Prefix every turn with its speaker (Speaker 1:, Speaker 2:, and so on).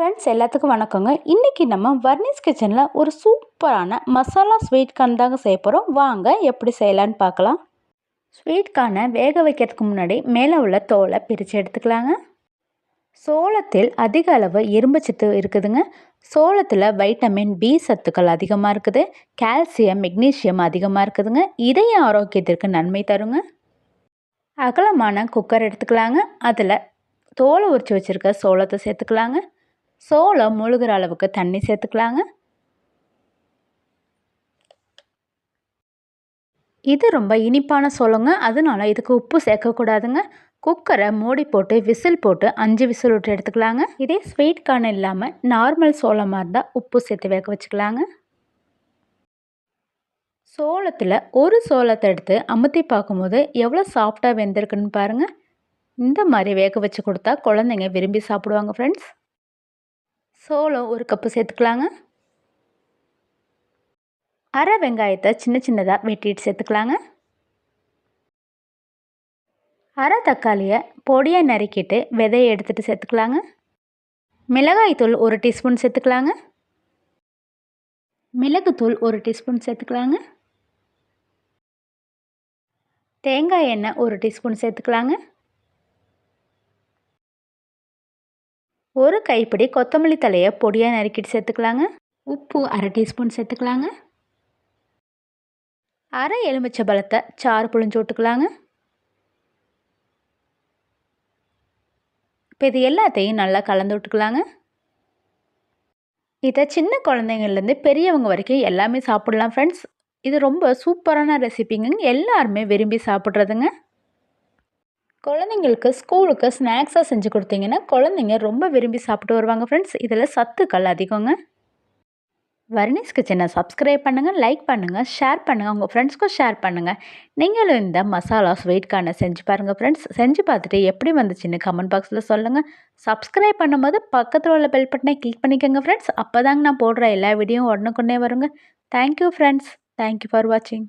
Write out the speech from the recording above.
Speaker 1: Friends எல்லாத்துக்கும் வணக்கங்க. இன்றைக்கி நம்ம வர்னிஸ் கிச்சனில் ஒரு சூப்பரான மசாலா ஸ்வீட் கார்ன் தாங்க செய்ய போகிறோம் வாங்க எப்படி செய்யலான்னு பார்க்கலாம். ஸ்வீட் கார்னை வேக வைக்கிறதுக்கு முன்னாடி மேலே உள்ள தோலை பிரித்து எடுத்துக்கலாங்க. சோளத்தில் அதிக அளவு இரும்பு சத்து இருக்குதுங்க. சோளத்தில் வைட்டமின் பி சத்துக்கள் அதிகமாக இருக்குது. கால்சியம் மெக்னீஷியம் அதிகமாக இருக்குதுங்க. இதய ஆரோக்கியத்திற்கு நன்மை தருங்க. அகலமான குக்கர் எடுத்துக்கலாங்க. அதில் தோலை உரித்து வச்சுருக்க சோளத்தை சேர்த்துக்கலாங்க. சோளம் முழுகிற அளவுக்கு தண்ணி சேர்த்துக்கலாங்க. இது ரொம்ப இனிப்பான சோளங்க. அதனால இதுக்கு உப்பு சேர்க்கக்கூடாதுங்க. குக்கரை மூடி போட்டு விசில் போட்டு அஞ்சு விசில் விட்டு எடுத்துக்கலாங்க. இதே ஸ்வீட் கார்ன் இல்லாமல் நார்மல் சோளமாக இருந்தால் உப்பு சேர்த்து வேக வச்சுக்கலாங்க. சோளத்தில் ஒரு சோளத்தை எடுத்து அமுத்தி பார்க்கும்போது எவ்வளோ சாஃப்டாக வெந்திருக்குன்னு பாருங்கள் இந்த மாதிரி வேக வச்சு கொடுத்தா குழந்தைங்க விரும்பி சாப்பிடுவாங்க ஃப்ரெண்ட்ஸ் சோளம் ஒரு கப்பு சேர்த்துக்கலாங்க. அரை வெங்காயத்தை சின்ன சின்னதாக வெட்டிட்டு சேர்த்துக்கலாங்க. அரை தக்காளியை பொடியாக நறுக்கிட்டு விதையை எடுத்துகிட்டு சேர்த்துக்கலாங்க. மிளகாய்த்தூள் ஒரு டீஸ்பூன் சேர்த்துக்கலாங்க. மிளகுத்தூள் ஒரு டீஸ்பூன் சேர்த்துக்கலாங்க. தேங்காய் எண்ணெய் ஒரு டீஸ்பூன் சேர்த்துக்கலாங்க. ஒரு கைப்பிடி கொத்தமல்லி தலையை பொடியாக நறுக்கிட்டு சேர்த்துக்கலாங்க. உப்பு அரை டீஸ்பூன் சேர்த்துக்கலாங்க. அரை எலுமிச்சை பழத்தை சாறு புழிஞ்சு விட்டுக்கலாங்க. இப்போ இது எல்லாத்தையும் நல்லா கலந்து விட்டுக்கலாங்க. இதை சின்ன குழந்தைங்கள்லேருந்து பெரியவங்க வரைக்கும் எல்லாமே சாப்பிட்லாம் ஃப்ரெண்ட்ஸ் இது ரொம்ப சூப்பரான ரெசிபிங்க எல்லாருமே விரும்பி சாப்பிட்றதுங்க. குழந்தைங்களுக்கு ஸ்கூலுக்கு ஸ்நாக்ஸாக செஞ்சு கொடுத்தீங்கன்னா குழந்தைங்க ரொம்ப விரும்பி சாப்பிட்டு வருவாங்க ஃப்ரெண்ட்ஸ் இதில் சத்துக்கள் அதிகங்க. வர்னிஸ் கிச்சனை சப்ஸ்கிரைப் பண்ணுங்கள் லைக் பண்ணுங்கள் ஷேர் பண்ணுங்கள் உங்கள் ஃப்ரெண்ட்ஸ்க்கும் ஷேர் பண்ணுங்கள் நீங்களும் இந்த மசாலா ஸ்வீட்கான செஞ்சு பாருங்கள் ஃப்ரெண்ட்ஸ் செஞ்சு பார்த்துட்டு எப்படி வந்துச்சுன்னு கமெண்ட் பாக்ஸில் சொல்லுங்கள் சப்ஸ்கிரைப் பண்ணும்போது பக்கத்தில் உள்ள பெல் பட்டனை கிளிக் பண்ணிக்கோங்க ஃப்ரெண்ட்ஸ் அப்போ தாங்க நான் போடுற எல்லா வீடியோவும் உடனுக்குன்னே வருங்க. தேங்க்யூ ஃப்ரெண்ட்ஸ் தேங்க்யூ ஃபார் வாட்சிங்